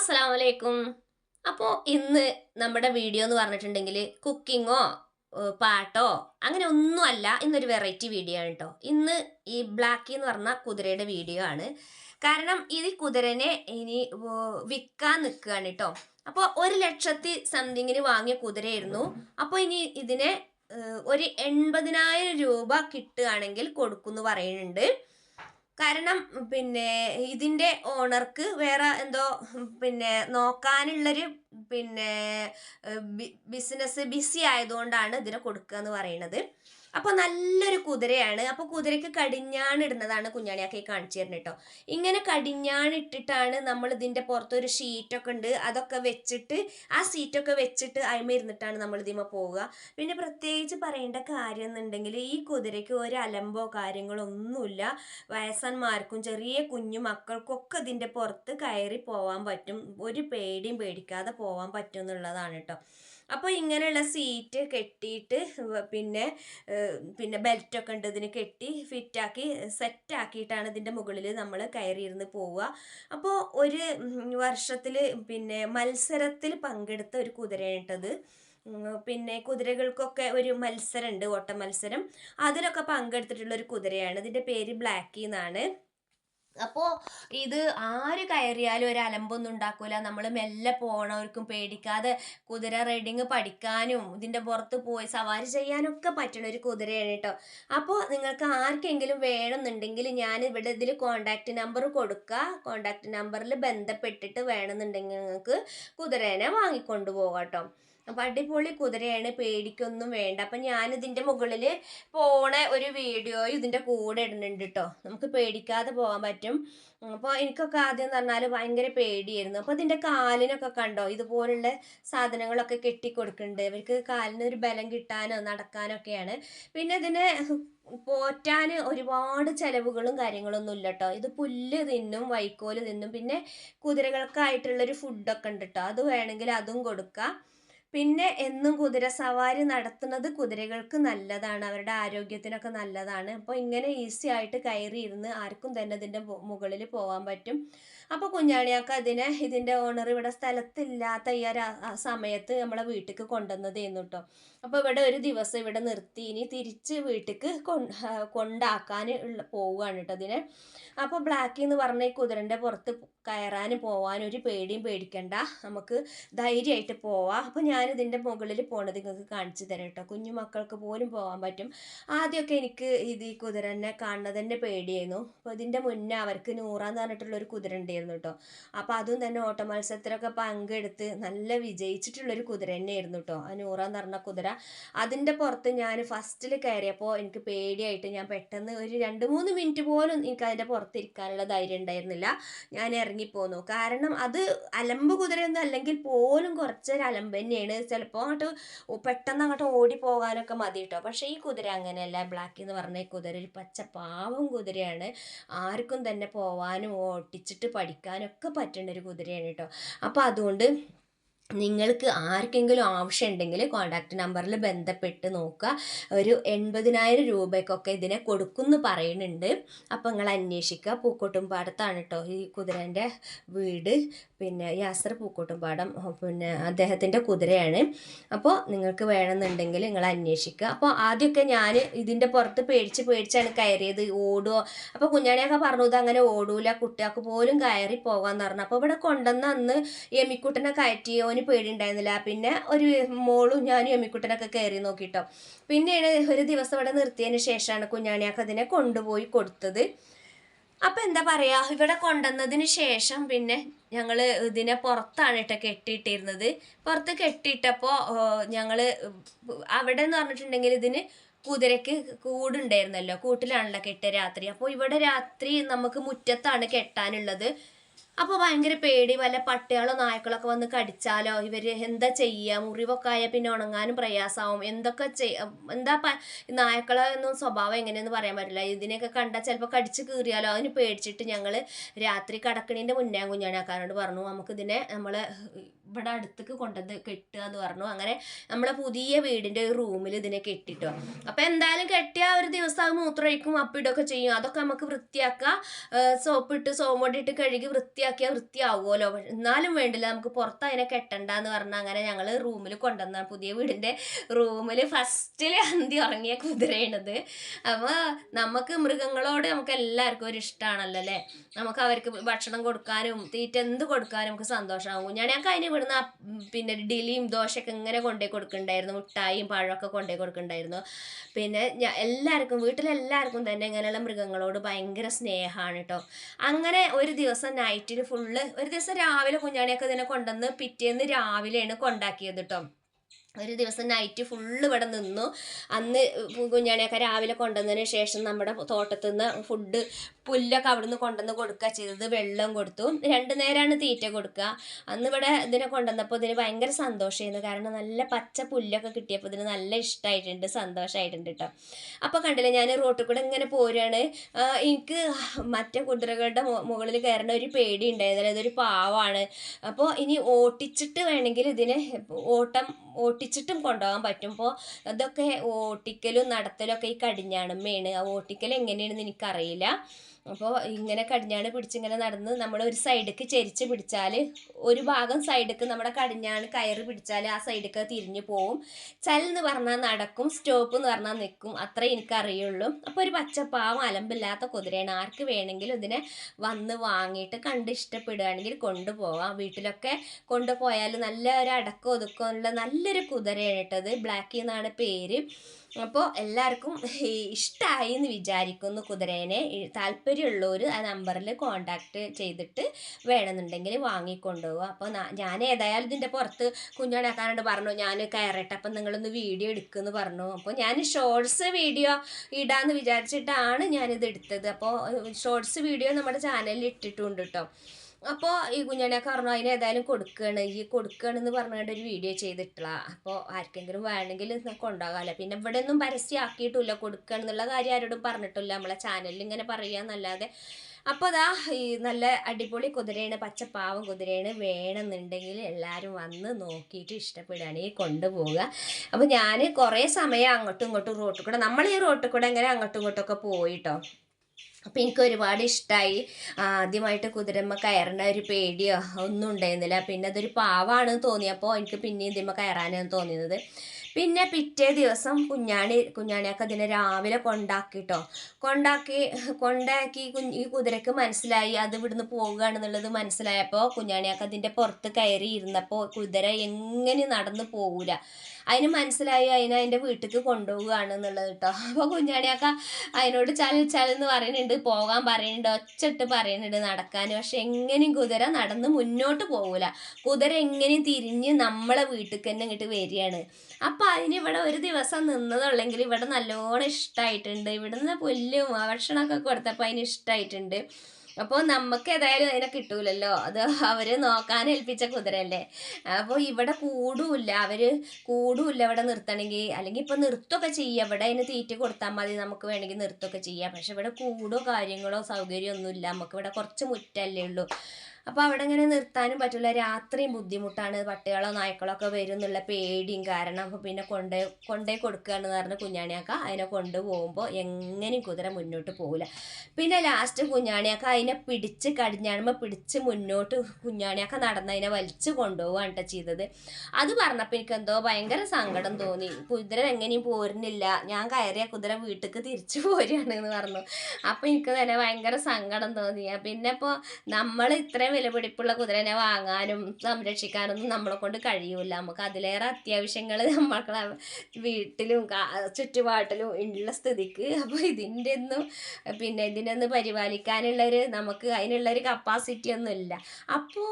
അസ്സലാം വലൈക്കും അപ്പോൾ ഇന്ന് നമ്മുടെ വീഡിയോ എന്ന് പറഞ്ഞിട്ടുണ്ടെങ്കിൽ കുക്കിങ്ങോ പാട്ടോ അങ്ങനെ ഒന്നുമല്ല ഇന്നൊരു വെറൈറ്റി വീഡിയോ ആണ് കേട്ടോ ഇന്ന് ഈ ബ്ലാക്കി എന്ന് പറഞ്ഞ കുതിരയുടെ വീഡിയോ ആണ്. കാരണം ഇത് കുതിരനെ ഇനി വിൽക്കാൻ നിൽക്കുകയാണ് കേട്ടോ അപ്പോൾ ഒരു ലക്ഷത്തി സംതിങ്ങിന് വാങ്ങിയ കുതിരയായിരുന്നു. അപ്പോൾ ഇനി ഇതിനെ ഒരു എൺപതിനായിരം രൂപ കിട്ടുകയാണെങ്കിൽ കൊടുക്കുമെന്ന് പറയുന്നുണ്ട്. കാരണം പിന്നെ ഇതിന്റെ ഓണർക്ക് വേറെ എന്തോ പിന്നെ നോക്കാനുള്ളൊരു പിന്നെ ബിസിനസ് ബിസി ആയതുകൊണ്ടാണ് ഇതിനെ കൊടുക്കുക എന്ന് പറയുന്നത്. അപ്പോൾ നല്ലൊരു കുതിരയാണ്. അപ്പോൾ കുതിരയ്ക്ക് കടിഞ്ഞാണിടുന്നതാണ് കുഞ്ഞാണിയാക്കി കാണിച്ചു തരുന്നത് കേട്ടോ ഇങ്ങനെ കടിഞ്ഞാണിട്ടിട്ടാണ് നമ്മൾ ഇതിന്റെ പുറത്തൊരു ഷീറ്റൊക്കെ ഉണ്ട്. അതൊക്കെ വെച്ചിട്ട് ആ സീറ്റൊക്കെ വെച്ചിട്ട് അതിമ ഇരുന്നിട്ടാണ് നമ്മൾ ഇതിമ പോവുക. പിന്നെ പ്രത്യേകിച്ച് പറയേണ്ട കാര്യം എന്നുണ്ടെങ്കിൽ ഈ കുതിരയ്ക്ക് ഒരു അലമ്പോ കാര്യങ്ങളോ ഒന്നുമില്ല. വയസ്സന്മാർക്കും ചെറിയ കുഞ്ഞു മക്കൾക്കൊക്കെ ഇതിന്റെ പുറത്ത് കയറി പോവാൻ പറ്റും. ഒരു പേടിയും പേടിക്കാതെ പോവാൻ പറ്റും എന്നുള്ളതാണ് കേട്ടോ അപ്പോൾ ഇങ്ങനെയുള്ള സീറ്റ് കെട്ടിയിട്ട് പിന്നെ പിന്നെ ബെൽറ്റൊക്കെ ഉണ്ട് ഇതിന് കെട്ടി ഫിറ്റാക്കി സെറ്റാക്കിയിട്ടാണ് ഇതിന്റെ മുകളിൽ നമ്മൾ കയറിയിരുന്ന് പോവുക. അപ്പോൾ ഒരു വർഷത്തിൽ പിന്നെ മത്സരത്തിൽ പങ്കെടുത്ത ഒരു കുതിരയിട്ടത് പിന്നെ കുതിരകൾക്കൊക്കെ ഒരു മത്സരമുണ്ട് ഓട്ട മത്സരം അതിലൊക്കെ പങ്കെടുത്തിട്ടുള്ള ഒരു കുതിരയാണ്. ഇതിന്റെ പേര് ബ്ലാക്കി എന്നാണ് അപ്പോൾ ഇത് ആര് കയറിയാലും ഒരു അലമ്പൊന്നും ഉണ്ടാക്കൂല. നമ്മൾ മെല്ലെ പോണവർക്കും പേടിക്കാതെ കുതിര റൈഡിങ് പഠിക്കാനും ഇതിന്റെ പുറത്ത് പോയി സവാരി ചെയ്യാനൊക്കെ പറ്റണ ഒരു കുതിരയാണ് കേട്ടോ അപ്പോൾ നിങ്ങൾക്ക് ആർക്കെങ്കിലും വേണമെന്നുണ്ടെങ്കിൽ ഞാൻ ഇവിടെ ഇതിൽ കോണ്ടാക്ട് നമ്പർ കൊടുക്കുക കോണ്ടാക്ട് നമ്പറിൽ ബന്ധപ്പെട്ടിട്ട് വേണമെന്നുണ്ടെങ്കിൽ നിങ്ങൾക്ക് കുതിരേനെ വാങ്ങിക്കൊണ്ട് പോകാം കേട്ടോ അപ്പം അടിപൊളി കുതിരയാണ് പേടിക്കൊന്നും വേണ്ട. അപ്പം ഞാനിതിന്റെ മുകളിൽ പോണ ഒരു വീഡിയോ ഇതിന്റെ കൂടെ ഇടുന്നുണ്ട് കേട്ടോ നമുക്ക് പേടിക്കാതെ പോകാൻ പറ്റും. അപ്പോൾ എനിക്കൊക്കെ ആദ്യം എന്ന് പറഞ്ഞാൽ ഭയങ്കര പേടിയായിരുന്നു. അപ്പോൾ ഇതിന്റെ കാലിനൊക്കെ കണ്ടോ? ഇതുപോലുള്ള സാധനങ്ങളൊക്കെ കെട്ടിക്കൊടുക്കുന്നുണ്ട്. ഇവർക്ക് കാലിന് ഒരു ബലം കിട്ടാനോ നടക്കാനൊക്കെയാണ്. പിന്നെ ഇതിനെ പോറ്റാൻ ഒരുപാട് ചെലവുകളും കാര്യങ്ങളൊന്നും ഇല്ല കേട്ടോ ഇത് പുല്ല് തിന്നും വൈക്കോൽ തിന്നും. പിന്നെ കുതിരകൾക്കായിട്ടുള്ളൊരു ഫുഡൊക്കെ ഉണ്ട് കേട്ടോ അത് വേണമെങ്കിൽ അതും കൊടുക്കാം. പിന്നെ എന്നും കുതിര സവാരി നടത്തുന്നത് കുതിരകൾക്ക് നല്ലതാണ്. അവരുടെ ആരോഗ്യത്തിനൊക്കെ നല്ലതാണ്. അപ്പോൾ ഇങ്ങനെ ഈസി ആയിട്ട് കയറി ഇരുന്ന് ആർക്കും തന്നെ ഇതിന്റെ മുകളിൽ പോകാൻ പറ്റും. അപ്പോൾ കുഞ്ഞാണിയാക്ക അതിനെ ഇതിന്റെ ഓണർ ഇവിടെ സ്ഥലത്തില്ലാത്ത ഈ ഒരു സമയത്ത് നമ്മളെ വീട്ടിലേക്ക് കൊണ്ടുവന്നതായിരുന്നു കേട്ടോ അപ്പോൾ ഇവിടെ ഒരു ദിവസം ഇവിടെ നിർത്തി ഇനി തിരിച്ച് വീട്ടിലേക്ക് കൊണ്ട് കൊണ്ടാക്കാൻ പോവുകയാണ് കേട്ടോ അതിനെ അപ്പോൾ ബ്ലാക്കി എന്ന് പറഞ്ഞ ഈ കുതിരന്റെ പുറത്ത് കയറാനും പോവാനും ഒരു പേടിയും പേടിക്കണ്ട. നമുക്ക് ധൈര്യമായിട്ട് പോവാം. അപ്പോൾ ഞാൻ ഇതിന്റെ മുകളിൽ പോണത് നിങ്ങൾക്ക് കാണിച്ചു തരാം കേട്ടോ കുഞ്ഞു മക്കൾക്ക് പോലും പോകാൻ പറ്റും. ആദ്യമൊക്കെ എനിക്ക് ഇത് ഈ കുതിരനെ കാണുന്നത് തന്നെ പേടിയായിരുന്നു. അപ്പോൾ ഇതിന്റെ മുന്നേ അവർക്ക് നൂറാന്ന് പറഞ്ഞിട്ടുള്ള ഒരു കുതിര ഉണ്ടായിരുന്നു കേട്ടോ അപ്പോൾ അതും തന്നെ ഓട്ട മത്സരത്തിലൊക്കെ പങ്കെടുത്ത് നല്ല വിജയിച്ചിട്ടുള്ളൊരു കുതിര തന്നെയായിരുന്നു കേട്ടോ ആ നൂറാന്ന് പറഞ്ഞ കുതിര. അതിന്റെ പുറത്ത് ഞാൻ ഫസ്റ്റിൽ കയറിയപ്പോൾ എനിക്ക് പേടിയായിട്ട് ഞാൻ പെട്ടെന്ന് ഒരു രണ്ട് മൂന്ന് മിനിറ്റ് പോലും എനിക്ക് അതിന്റെ പുറത്ത് ഇരിക്കാനുള്ള ധൈര്യം ഉണ്ടായിരുന്നില്ല. ഞാൻ ഇറങ്ങിപ്പോന്നു. കാരണം അത് അലമ്പ് കുതിരയൊന്നും അല്ലെങ്കിൽ പോലും കുറച്ചൊരു അലമ്പ് തന്നെയാണ്. ചിലപ്പോൾ അങ്ങോട്ട് പെട്ടെന്ന് അങ്ങോട്ട് ഓടി പോകാനൊക്കെ മതി കേട്ടോ പക്ഷേ ഈ കുതിര അങ്ങനെയല്ല. ബ്ലാക്ക് എന്ന് പറഞ്ഞ കുതിര ഒരു പച്ച പാവം കുതിരയാണ്. ആർക്കും തന്നെ പോവാനും ഓട്ടിച്ചിട്ട് പഠിക്കാനും ഒക്കെ പറ്റുന്ന ഒരു കുതിരയാണ് കേട്ടോ. അപ്പോൾ അതുകൊണ്ട് നിങ്ങൾക്ക് ആർക്കെങ്കിലും ആവശ്യം ഉണ്ടെങ്കിൽ കോൺടാക്റ്റ് നമ്പറിൽ ബന്ധപ്പെട്ട് നോക്കുക. ഒരു എൺപതിനായിരം രൂപയ്ക്കൊക്കെ ഇതിനെ കൊടുക്കുമെന്ന് പറയുന്നുണ്ട്. അപ്പോൾ നിങ്ങൾ അന്വേഷിക്കുക. പൂക്കോട്ടുംപാടത്താണ് കേട്ടോ ഈ കുതിരേന്റെ വീട്. പിന്നെ യാസർ പൂക്കോട്ടുംപാടം പിന്നെ അദ്ദേഹത്തിന്റെ കുതിരയാണ്. അപ്പോൾ നിങ്ങൾക്ക് വേണമെന്നുണ്ടെങ്കിൽ നിങ്ങൾ അന്വേഷിക്കുക. അപ്പോൾ ആദ്യമൊക്കെ ഞാൻ ഇതിന്റെ പുറത്ത് പേടിച്ച് പേടിച്ചാണ് കയറിയത്. ഓടുമോ അപ്പോൾ കുഞ്ഞാണിയൊക്കെ പറഞ്ഞു ഇത് അങ്ങനെ ഓടൂല. കുട്ടികൾക്ക് പോലും കയറി പോകാമെന്ന് പറഞ്ഞു. അപ്പോൾ ഇവിടെ കൊണ്ടുവന്ന അന്ന് എമിക്കുട്ടനെ കയറ്റി ഓന് പേടിയുണ്ടായിരുന്നില്ല. പിന്നെ ഒരു മോളും ഞാനും എമ്മിക്കുട്ടനൊക്കെ കയറി നോക്കിട്ടോ. പിന്നെയാണ് ഒരു ദിവസം അവിടെ നിർത്തിയതിന് ശേഷമാണ് കുഞ്ഞാണിയാക്ക് അതിനെ കൊണ്ടുപോയി കൊടുത്തത്. അപ്പം എന്താ പറയുക ഇവിടെ കൊണ്ടുവന്നതിന് ശേഷം പിന്നെ ഞങ്ങൾ ഇതിനെ പുറത്താണ് കേട്ടോ കെട്ടിയിട്ടിരുന്നത്. പുറത്ത് കെട്ടിയിട്ടപ്പോൾ ഞങ്ങൾ അവിടെ എന്ന് പറഞ്ഞിട്ടുണ്ടെങ്കിൽ ഇതിന് കുതിരയ്ക്ക് കൂടുണ്ടായിരുന്നല്ലോ. കൂട്ടിലാണല്ലോ കെട്ടിയ രാത്രി. അപ്പോൾ ഇവിടെ രാത്രി നമുക്ക് മുറ്റത്താണ് കെട്ടാനുള്ളത്. അപ്പോൾ ഭയങ്കര പേടി വല്ല പട്ടികളോ നായ്ക്കളൊക്കെ വന്ന് കടിച്ചാലോ? ഇവർ എന്താ ചെയ്യുക മുറിവൊക്കെ ആയാൽ പിന്നെ ഉണങ്ങാനും പ്രയാസമാവും എന്തൊക്കെ ചെയ്യ എന്താ നായ്ക്കളെ ഒന്നും സ്വഭാവം എങ്ങനെയെന്ന് പറയാൻ പറ്റില്ല. ഇതിനെയൊക്കെ കണ്ടാൽ ചിലപ്പോൾ കടിച്ച് കീറിയാലോ? അതിന് പേടിച്ചിട്ട് ഞങ്ങൾ രാത്രി കടക്കണീന്റെ മുന്നേ കുഞ്ഞാണാക്കാരോട് പറഞ്ഞു നമുക്കിതിനെ നമ്മൾ ഇവിടെ അടുത്തേക്ക് കൊണ്ടുവന്ന് കെട്ടുക എന്ന് പറഞ്ഞു. അങ്ങനെ നമ്മളെ പുതിയ വീടിന്റെ ഒരു റൂമിൽ ഇതിനെ കെട്ടിട്ടോ. അപ്പൊ എന്തായാലും കെട്ടിയ ഒരു ദിവസം അത് മൂത്രമൊഴിക്കും അപ്പിടൊക്കെ ചെയ്യും. അതൊക്കെ നമുക്ക് വൃത്തിയാക്കുക സോപ്പിട്ട് സോമോടിട്ട് കഴുകി വൃത്തിയാക്കിയാൽ വൃത്തിയാവുമല്ലോ. എന്നാലും വേണ്ടില്ല നമുക്ക് പുറത്ത് അതിനെ കെട്ടണ്ട എന്ന് പറഞ്ഞാൽ അങ്ങനെ ഞങ്ങൾ റൂമിൽ കൊണ്ടുവന്ന പുതിയ വീടിന്റെ റൂമിൽ ഫസ്റ്റിൽ അന്തി ഉറങ്ങിയ കുതിരയാണിത്. അപ്പോൾ നമുക്ക് മൃഗങ്ങളോട് നമുക്ക് എല്ലാവർക്കും ഒരു ഇഷ്ടമാണല്ലോ അല്ലേ? നമുക്ക് അവർക്ക് ഭക്ഷണം കൊടുക്കാനും തീറ്റ എന്ത് കൊടുക്കാനും നമുക്ക് സന്തോഷമാകും ഞാൻ ഞങ്ങൾക്ക് അതിന് ഇവിടുന്ന് പിന്നെ ഡിലിയും ദോശയൊക്കെ ഇങ്ങനെ കൊണ്ടുപോയി കൊടുക്കുന്നുണ്ടായിരുന്നു മുട്ടായും പഴമൊക്കെ കൊണ്ടുപോയി കൊടുക്കുന്നുണ്ടായിരുന്നു പിന്നെ എല്ലാവർക്കും വീട്ടിലെല്ലാവർക്കും തന്നെ ഇങ്ങനെയുള്ള മൃഗങ്ങളോട് ഭയങ്കര സ്നേഹമാണ് കേട്ടോ. അങ്ങനെ ഒരു ദിവസം നൈറ്റിൽ ഫുള്ള് ഒരു ദിവസം രാവിലെ കുഞ്ഞാണിയൊക്കെ ഇതിനെ കൊണ്ടുവന്ന് പിറ്റേന്ന് രാവിലെയാണ് കൊണ്ടാക്കിയത് കേട്ടോ. ഒരു ദിവസം നൈറ്റ് ഫുള്ള് ഇവിടെ നിന്നു. അന്ന് കുഞ്ഞാണിയൊക്കെ രാവിലെ കൊണ്ടുവന്നതിന് ശേഷം നമ്മുടെ തോട്ടത്തിൽ നിന്ന് ഫുഡ് പുല്ലൊക്കെ അവിടുന്ന് കൊണ്ടുവന്ന് കൊടുക്കുക. ചെയ്തത് വെള്ളം കൊടുത്തു. രണ്ടു നേരമാണ് തീറ്റ കൊടുക്കുക. അന്ന് ഇവിടെ ഇതിനെ കൊണ്ടുവന്നപ്പോൾ ഇതിന് ഭയങ്കര സന്തോഷമായിരുന്നു. കാരണം നല്ല പച്ച പുല്ലൊക്കെ കിട്ടിയപ്പോൾ ഇതിന് നല്ല ഇഷ്ടമായിട്ടുണ്ട് സന്തോഷമായിട്ടുണ്ട് കേട്ടോ. അപ്പോൾ കണ്ടില്ലേ ഞാൻ റോട്ടിൽ കൂടെ ഇങ്ങനെ പോരുകയാണ്. എനിക്ക് മറ്റേ കുതിരകളുടെ മുകളിൽ കയറുന്ന ഒരു പേടി ഉണ്ടായിരുന്നില്ല. ഇതൊരു പാവാണ്. അപ്പോൾ ഇനി ഓട്ടിച്ചിട്ട് വേണമെങ്കിൽ ഇതിനെ ഓട്ടം ഓട്ടിച്ചിട്ടും കൊണ്ടുപോകാൻ പറ്റും. അപ്പോൾ അതൊക്കെ ഓട്ടിക്കലും നടത്തലും ഒക്കെ ഈ കടിഞ്ഞാണമ്മയാണ്. ആ ഓട്ടിക്കൽ എങ്ങനെയാണെന്ന് എനിക്കറിയില്ല. അപ്പോൾ ഇങ്ങനെ കടിഞ്ഞാണ് പിടിച്ചിങ്ങനെ നടന്ന് നമ്മൾ ഒരു സൈഡിലേക്ക് ചെരിച്ച് പിടിച്ചാൽ ഒരു ഭാഗം സൈഡിലേക്ക് നമ്മുടെ കടിഞ്ഞാണ് കയറ് പിടിച്ചാൽ ആ സൈഡിലേക്ക് തിരിഞ്ഞു പോവും. ചൽ എന്ന് പറഞ്ഞാൽ നടക്കും സ്റ്റോപ്പ് എന്ന് പറഞ്ഞാൽ നിൽക്കും അത്രേ എനിക്കറിയുള്ളൂ. അപ്പോൾ ഒരു പച്ചപ്പാവം അലമ്പില്ലാത്ത കുതിരയാണ്. ആർക്ക് വേണമെങ്കിലും ഇതിനെ വന്ന് വാങ്ങിയിട്ട് കണ്ട് ഇഷ്ടപ്പെടുകയാണെങ്കിൽ കൊണ്ടുപോവാം. വീട്ടിലൊക്കെ കൊണ്ടുപോയാൽ നല്ല ഒരു അടക്കം ഒതുക്കമുള്ള നല്ലൊരു കുതിരയാണ് കേട്ടത്. ബ്ലാക്കി എന്നാണ് പേര്. അപ്പോൾ എല്ലാവർക്കും ഇഷ്ടമായി എന്ന് വിചാരിക്കുന്നു കുതിരേനെ. താല്പര്യമുള്ളവർ ആ നമ്പറിൽ കോണ്ടാക്ട് ചെയ്തിട്ട് വേണമെന്നുണ്ടെങ്കിൽ വാങ്ങിക്കൊണ്ടുപോകുക അപ്പോൾ ഞാൻ ഏതായാലും ഇതിന്റെ പുറത്ത് കുഞ്ഞോടാക്കാനോട് പറഞ്ഞു ഞാൻ കയറട്ടെ അപ്പം നിങ്ങളൊന്ന് വീഡിയോ എടുക്കുമെന്ന് പറഞ്ഞു. അപ്പോൾ ഞാൻ ഷോർട്സ് വീഡിയോ ഇടാമെന്ന് വിചാരിച്ചിട്ടാണ് ഞാനിത് എടുത്തത്. അപ്പോൾ ഷോർട്സ് വീഡിയോ നമ്മുടെ ചാനലിൽ ഇട്ടിട്ടുണ്ട് കേട്ടോ അപ്പോൾ ഈ കുഞ്ഞാണിയൊക്കെ പറഞ്ഞു അതിന് ഏതായാലും കൊടുക്കുകയാണ് ഈ കൊടുക്കുകയാണെന്ന് പറഞ്ഞുകൊണ്ട് ഒരു വീഡിയോ ചെയ്തിട്ടില്ല അപ്പോൾ ആർക്കെങ്കിലും വേണമെങ്കിൽ കൊണ്ടാകാമല്ലോ പിന്നെ ഇവിടെ ഒന്നും പരസ്യമാക്കിയിട്ടില്ല കൊടുക്കുകയാണെന്നുള്ള കാര്യം ആരോടും പറഞ്ഞിട്ടില്ല. നമ്മളെ ചാനലിൽ ഇങ്ങനെ പറയാന്നല്ലാതെ അപ്പോൾ അതാ ഈ നല്ല അടിപൊളി കുതിരയാണ് പച്ചപ്പാവം കുതിരയാണ് വേണമെന്നുണ്ടെങ്കിൽ എല്ലാവരും വന്ന് നോക്കിയിട്ട് ഇഷ്ടപ്പെടുകയാണെങ്കിൽ കൊണ്ടുപോവുക. അപ്പോൾ ഞാൻ കുറേ സമയം അങ്ങോട്ടും ഇങ്ങോട്ടും റോട്ടിൽ കൂടെ നമ്മൾ ഈ റോട്ടിൽ കൂടെ ഇങ്ങനെ അങ്ങോട്ടും ഇങ്ങോട്ടും ഒക്കെ പോയിട്ടോ അപ്പം എനിക്ക് ഒരുപാട് ഇഷ്ടമായി ആദ്യമായിട്ട് കുതിരമ്മ കയറേണ്ട ഒരു പേടിയോ ഒന്നും ഉണ്ടായിരുന്നില്ല. പിന്നെ അതൊരു പാവാണ് തോന്നിയപ്പോൾ എനിക്ക് പിന്നെ ഇതിമ്മ കയറാനാണ് തോന്നിയത്. പിന്നെ പിറ്റേ ദിവസം കുഞ്ഞാണി കുഞ്ഞാണിയൊക്കെ അതിനെ രാവിലെ കൊണ്ടാക്കിട്ടോ. കൊണ്ടാക്കി കൊണ്ടാക്കി ഈ കുതിരക്ക് മനസ്സിലായി അത് ഇവിടുന്ന് പോകുകയാണെന്നുള്ളത് മനസ്സിലായപ്പോൾ കുഞ്ഞാണിയൊക്കെ അതിന്റെ പുറത്ത് കയറി ഇരുന്നപ്പോൾ കുതിര എങ്ങനെ നടന്നു പോകൂല അതിന് മനസ്സിലായി അതിനെ അതിന്റെ വീട്ടിലേക്ക് കൊണ്ടുപോവുകയാണ് എന്നുള്ളത് കേട്ടോ അപ്പോൾ കുഞ്ഞാണിയൊക്കെ അതിനോട് ചല ചലെന്ന് പറയുന്നുണ്ട് പോകാൻ പറയുന്നുണ്ട് ഒച്ചിട്ട് പറയുന്നുണ്ട് നടക്കാൻ പക്ഷെ എങ്ങനെയും കുതിര നടന്ന് മുന്നോട്ട് പോകൂല കുതിര എങ്ങനെയും തിരിഞ്ഞ് നമ്മളെ വീട്ടിൽ തന്നെ ഇങ്ങോട്ട് വരികയാണ്. അപ്പം അതിന് ഇവിടെ ഒരു ദിവസം നിന്നതുള്ളെങ്കിൽ ഇവിടെ നല്ലോണം ഇഷ്ടമായിട്ടുണ്ട് ഇവിടുന്ന് പുല്ലും ഭക്ഷണമൊക്കെ കൊടുത്തപ്പോൾ അതിന് ഇഷ്ടമായിട്ടുണ്ട് അപ്പോൾ നമുക്ക് ഏതായാലും അതിനെ കിട്ടൂലല്ലോ. അത് അവർ നോക്കാൻ ഏൽപ്പിച്ച കുതിരയല്ലേ. അപ്പോൾ ഇവിടെ കൂടുമില്ല. അവർ കൂടുമില്ല ഇവിടെ നിർത്തണമെങ്കിൽ അല്ലെങ്കിൽ ഇപ്പോൾ നിർത്തുകയൊക്കെ ചെയ്യുക ഇവിടെ അതിന് തീറ്റ കൊടുത്താൽ മതി. നമുക്ക് വേണമെങ്കിൽ നിർത്തുകയൊക്കെ ചെയ്യാം. പക്ഷെ ഇവിടെ കൂടോ കാര്യങ്ങളോ സൗകര്യമൊന്നുമില്ല. നമുക്ക് ഇവിടെ കുറച്ച് മുറ്റല്ലേ ഉള്ളൂ. അപ്പോൾ അവിടെ ഇങ്ങനെ നിർത്താനും പറ്റില്ല രാത്രിയും ബുദ്ധിമുട്ടാണ്. പട്ടികളോ നായ്ക്കളോ ഒക്കെ വരും എന്നുള്ള പേടിയും കാരണം അപ്പോൾ പിന്നെ കൊണ്ടേ കൊണ്ടേ കൊടുക്കുകയെന്ന് പറഞ്ഞ് കുഞ്ഞാണിയാക്ക അതിനെ കൊണ്ടുപോകുമ്പോൾ എങ്ങനെയും കുതിര മുന്നോട്ട് പോകില്ല പിന്നെ ലാസ്റ്റ് കുഞ്ഞാണിയാക്ക അതിനെ പിടിച്ച് കടിഞ്ഞാണുമ്പോൾ പിടിച്ച് മുന്നോട്ട് കുഞ്ഞാണിയാക്ക നടന്ന് അതിനെ വലിച്ച് കൊണ്ടുപോവുകയാണ് കേട്ടോ ചെയ്തത്. അത് പറഞ്ഞപ്പോൾ എനിക്ക് എന്തോ ഭയങ്കര സങ്കടം തോന്നി. കുതിര എങ്ങനെയും പോരുന്നില്ല. ഞാൻ കയറിയ കുതിര വീട്ടിലേക്ക് തിരിച്ചു പോരുകയാണ് എന്ന് പറഞ്ഞു. അപ്പോൾ എനിക്ക് തന്നെ ഭയങ്കര സങ്കടം തോന്നി. പിന്നെ ഇപ്പോൾ നമ്മൾ ഇത്രയും വിലപിടിപ്പുള്ള കുതിരനെ വാങ്ങാനും സംരക്ഷിക്കാനൊന്നും നമ്മളെ കൊണ്ട് കഴിയൂല. നമുക്ക് അതിലേറെ അത്യാവശ്യങ്ങൾ നമ്മളെ വീട്ടിലും ചുറ്റുപാട്ടിലും ഉള്ള സ്ഥിതിക്ക്. അപ്പോൾ ഇതിന്റെ ഒന്നും പിന്നെ ഇതിനൊന്ന് പരിപാലിക്കാനുള്ളൊരു നമുക്ക് അതിനുള്ളൊരു കപ്പാസിറ്റി ഒന്നും ഇല്ല. അപ്പോൾ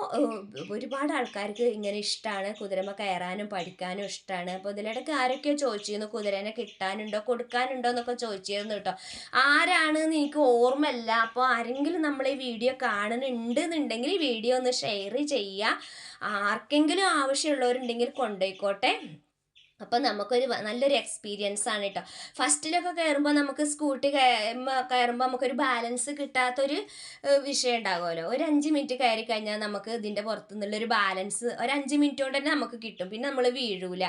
ഒരുപാട് ആൾക്കാർക്ക് ഇങ്ങനെ ഇഷ്ടമാണ് കുതിരമ കയറാനും പഠിക്കാനും ഇഷ്ടമാണ് അപ്പോൾ ഇതിലിടയ്ക്ക് ആരൊക്കെയോ ചോദിച്ചിരുന്നു കുതിരനെ കിട്ടാനുണ്ടോ കൊടുക്കാനുണ്ടോ എന്നൊക്കെ ചോദിച്ചിരുന്നു കേട്ടോ. ആരാണെന്ന് എനിക്ക് ഓർമ്മയില്ല. അപ്പോൾ ആരെങ്കിലും നമ്മൾ ഈ വീഡിയോ കാണുന്നുണ്ട് ഈ വീഡിയോ ഒന്ന് ഷെയർ ചെയ്യുക. ആർക്കെങ്കിലും ആവശ്യമുള്ളവരുണ്ടെങ്കിൽ കൊണ്ടുപോയിക്കോട്ടെ. അപ്പം നമുക്കൊരു നല്ലൊരു എക്സ്പീരിയൻസ് ആണ് കേട്ടോ ഫസ്റ്റിലൊക്കെ കയറുമ്പോൾ നമുക്ക് സ്കൂട്ടി കയറുമ്പോൾ നമുക്കൊരു ബാലൻസ് കിട്ടാത്തൊരു വിഷയം ഉണ്ടാകുമല്ലോ. ഒരു അഞ്ച് മിനിറ്റ് കയറി കഴിഞ്ഞാൽ നമുക്ക് ഇതിന്റെ പുറത്തു നിന്നുള്ളൊരു ബാലൻസ് ഒരു അഞ്ച് മിനിറ്റ് കൊണ്ട് തന്നെ നമുക്ക് കിട്ടും. പിന്നെ നമ്മൾ വീഴൂല.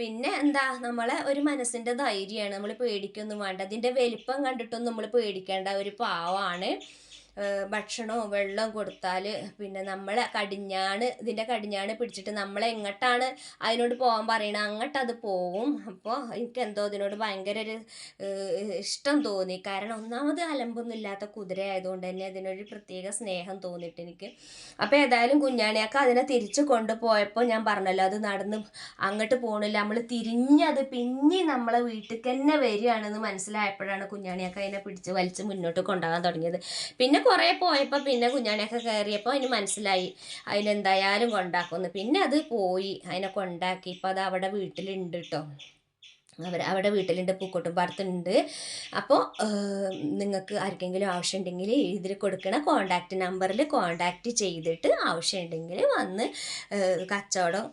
പിന്നെ എന്താ നമ്മളെ ഒരു മനസ്സിന്റെ ധൈര്യമാണ് നമ്മൾ പേടിക്കൊന്നും വേണ്ട. അതിന്റെ വലിപ്പം കണ്ടിട്ടൊന്നും നമ്മൾ പേടിക്കേണ്ട ഒരു പാവമാണ്. ഭക്ഷണവും വെള്ളവും കൊടുത്താൽ പിന്നെ നമ്മളെ കടിഞ്ഞാണ് ഇതിന്റെ കടിഞ്ഞാണ് പിടിച്ചിട്ട് നമ്മളെ എങ്ങോട്ടാണ് അതിനോട് പോകാൻ പറയണത് അങ്ങോട്ട് അത് പോവും. അപ്പോൾ എനിക്ക് എന്തോ അതിനോട് ഭയങ്കര ഒരു ഇഷ്ടം തോന്നി. കാരണം ഒന്നാമത് അലമ്പൊന്നും ഇല്ലാത്ത കുതിര ആയതുകൊണ്ട് തന്നെ അതിനൊരു പ്രത്യേക സ്നേഹം തോന്നിയിട്ട് എനിക്ക്. അപ്പോൾ ഏതായാലും കുഞ്ഞാണിയൊക്കെ അതിനെ തിരിച്ചു കൊണ്ടുപോയപ്പോൾ ഞാൻ പറഞ്ഞല്ലോ അത് നടന്ന് അങ്ങോട്ട് പോകണില്ല നമ്മൾ തിരിഞ്ഞത് പിന്നെ നമ്മളെ വീട്ടിൽ തന്നെ വരികയാണെന്ന് മനസ്സിലായപ്പോഴാണ് കുഞ്ഞാണിയൊക്കെ അതിനെ പിടിച്ച് വലിച്ച് മുന്നോട്ട് കൊണ്ടുപോകാൻ തുടങ്ങിയത്. പിന്നെ കുറേ പോയപ്പോൾ പിന്നെ കുഞ്ഞാണിയൊക്കെ കയറിയപ്പോൾ അതിന് മനസ്സിലായി. അതിലെന്തായാലും കൊണ്ടാക്കുമെന്ന്. പിന്നെ അത് പോയി. അതിനെ കൊണ്ടാക്കി. ഇപ്പോൾ അത് അവിടെ വീട്ടിലുണ്ട് കേട്ടോ അവർ അവിടെ വീട്ടിലുണ്ട് പൂക്കോട്ടും പാടത്തുണ്ട്. അപ്പോൾ നിങ്ങൾക്ക് ആർക്കെങ്കിലും ആവശ്യമുണ്ടെങ്കിൽ ഇതിൽ കൊടുക്കണ കോണ്ടാക്റ്റ് നമ്പറിൽ കോണ്ടാക്റ്റ് ചെയ്തിട്ട് ആവശ്യമുണ്ടെങ്കിൽ വന്ന് കച്ചവടം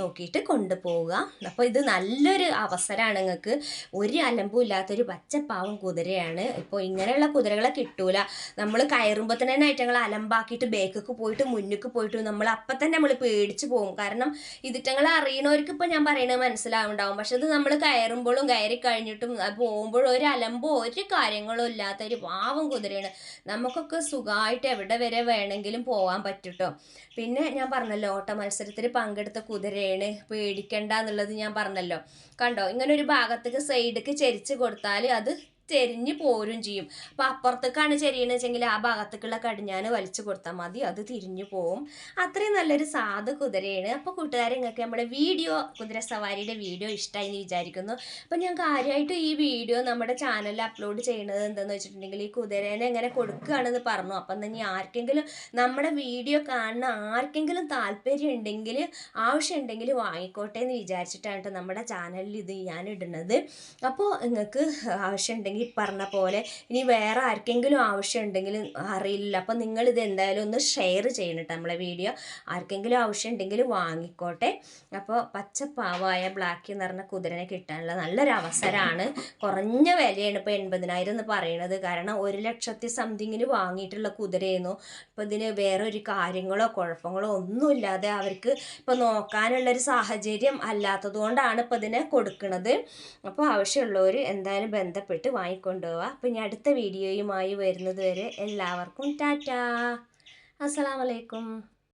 നോക്കിയിട്ട് കൊണ്ടുപോവുക. അപ്പോൾ ഇത് നല്ലൊരു അവസരമാണ് നിങ്ങൾക്ക് ഒരു അലമ്പും ഇല്ലാത്തൊരു പച്ചപ്പാവം കുതിരയാണ്. ഇപ്പോൾ ഇങ്ങനെയുള്ള കുതിരകളെ കിട്ടൂല. നമ്മൾ കയറുമ്പോൾ തന്നെ ഐറ്റങ്ങൾ അലമ്പാക്കിയിട്ട് ബേക്കൊക്കെ പോയിട്ട് മുന്നിക്ക് പോയിട്ട് നമ്മൾ അപ്പം തന്നെ നമ്മൾ പേടിച്ച് പോകും. കാരണം ഇതിറ്റങ്ങളെ അറിയണവർക്ക് ഇപ്പം ഞാൻ പറയുന്നത് മനസ്സിലാവുണ്ടാവും. പക്ഷെ ഇത് നമ്മൾ കയറുമ്പോഴും കയറി കഴിഞ്ഞിട്ടും പോകുമ്പോഴും ഒരു അലമ്പോ ഒരു കാര്യങ്ങളോ ഇല്ലാത്ത ഒരു പാവം കുതിരയാണ്. നമുക്കൊക്കെ സുഖമായിട്ട് എവിടെ വരെ വേണമെങ്കിലും പോകാൻ പറ്റുട്ടോ. പിന്നെ ഞാൻ പറഞ്ഞല്ലോ ഓട്ട മത്സരത്തിൽ പങ്കെടുത്ത കുതിരയാണ്. പേടിക്കണ്ട എന്നുള്ളത് ഞാൻ പറഞ്ഞല്ലോ. കണ്ടോ? ഇങ്ങനെ ഒരു ഭാഗത്തേക്ക് സൈഡിലേക്ക് ചരിച്ച് കൊടുത്താൽ അത് ചെരിഞ്ഞ് പോരും ചെയ്യും. അപ്പം അപ്പുറത്തേക്കാണ് ചെരിയണെന്ന് വെച്ചെങ്കിൽ ആ ഭാഗത്തേക്കുള്ള കടിഞ്ഞാൻ വലിച്ചു കൊടുത്താൽ മതി. അത് തിരിഞ്ഞു പോവും. അത്രയും നല്ലൊരു സാധു കുതിരയാണ്. അപ്പോൾ കൂട്ടുകാരെ നിങ്ങൾക്ക് നമ്മുടെ വീഡിയോ കുതിര സവാരിയുടെ വീഡിയോ ഇഷ്ടമായി എന്ന് വിചാരിക്കുന്നു. അപ്പം ഞാൻ കാര്യമായിട്ട് ഈ വീഡിയോ നമ്മുടെ ചാനലിൽ അപ്ലോഡ് ചെയ്യുന്നത് എന്താണെന്ന് വെച്ചിട്ടുണ്ടെങ്കിൽ ഈ കുതിരേനെ എങ്ങനെ കൊടുക്കുകയാണെന്ന് പറഞ്ഞു. അപ്പം തന്നെ ആർക്കെങ്കിലും നമ്മുടെ വീഡിയോ കാണുന്ന ആർക്കെങ്കിലും താല്പര്യം ഉണ്ടെങ്കിൽ ആവശ്യമുണ്ടെങ്കിൽ വാങ്ങിക്കോട്ടെ എന്ന് വിചാരിച്ചിട്ടാണ് നമ്മുടെ ചാനലിൽ ഇത് ഞാൻ ഇടുന്നത്. അപ്പോൾ നിങ്ങൾക്ക് ആവശ്യമുണ്ടെങ്കിൽ ഈ പറഞ്ഞ പോലെ ഇനി വേറെ ആർക്കെങ്കിലും ആവശ്യം ആവശ്യമുണ്ടെങ്കിൽ അറിയില്ല. അപ്പം നിങ്ങൾ ഇത് എന്തായാലും ഒന്ന് ഷെയർ ചെയ്യണം കേട്ടോ നമ്മളെ വീഡിയോ ആർക്കെങ്കിലും ആവശ്യം ആവശ്യമുണ്ടെങ്കിൽ വാങ്ങിക്കോട്ടെ. അപ്പോൾ പച്ചപ്പാവായ ബ്ലാക്ക് എന്ന് പറഞ്ഞ കുതിരനെ കിട്ടാനുള്ള നല്ലൊരു അവസരമാണ്. കുറഞ്ഞ വിലയാണ് ഇപ്പോൾ എൺപതിനായിരം എന്ന് പറയുന്നത് കാരണം ഒരു ലക്ഷത്തി സംതിങ്ങിന് വാങ്ങിയിട്ടുള്ള കുതിരയായിരുന്നു. ഇപ്പം ഇതിന് വേറെ ഒരു കാര്യങ്ങളോ കുഴപ്പങ്ങളോ ഒന്നുമില്ലാതെ അവർക്ക് ഇപ്പോൾ നോക്കാനുള്ളൊരു സാഹചര്യം അല്ലാത്തത് കൊണ്ടാണ് ഇപ്പോൾ ഇതിനെ കൊടുക്കുന്നത് അപ്പോൾ ആവശ്യമുള്ളവർ എന്തായാലും ബന്ധപ്പെട്ട് വാങ്ങിക്കൊണ്ടുപോവുക അപ്പോൾ ഇനി അടുത്ത വീഡിയോയുമായി വരുന്നത് വരെ എല്ലാവർക്കും ടാറ്റാ. അസ്സലാമലൈക്കും